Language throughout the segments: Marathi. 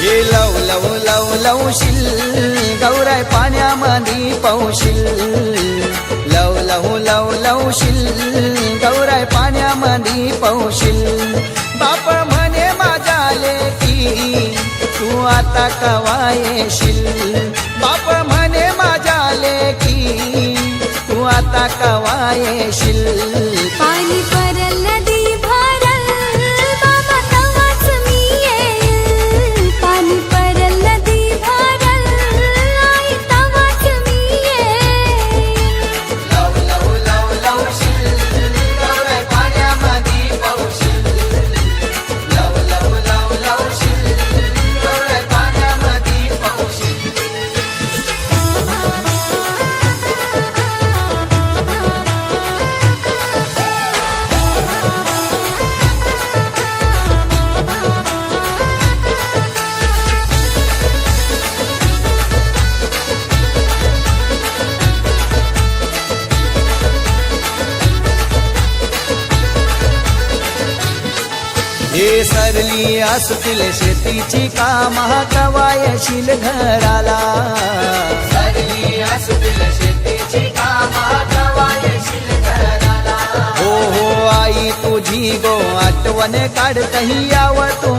हे लव लव लव लवशील गौराय पाण्यामध्ये पौशील. लव लव लव लवशील गौराय पाण्यामध्ये पौशील. बाप म्हणे माझ्या लेकी तू आता कवा येशील? बाप म्हणे माझ्या लेकी तू आता कवा येशील? पाणी हे सरली असतील शेतीची कामा कवा येशील घराला. सरली असतील शेतीची हो हो आई तुझी गो आठवण काढतही याव तू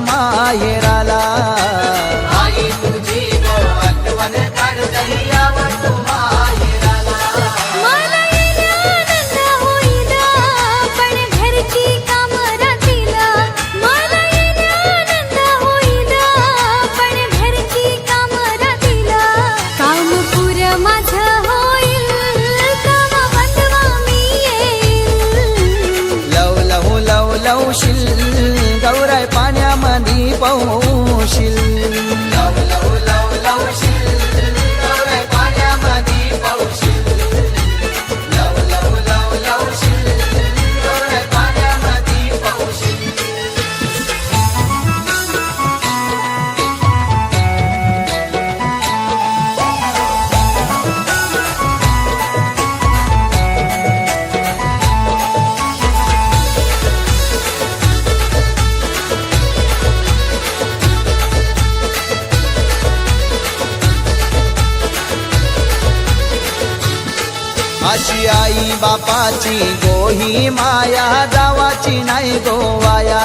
अशी आई बापाची गोही माया जावाची नाही गोवाया.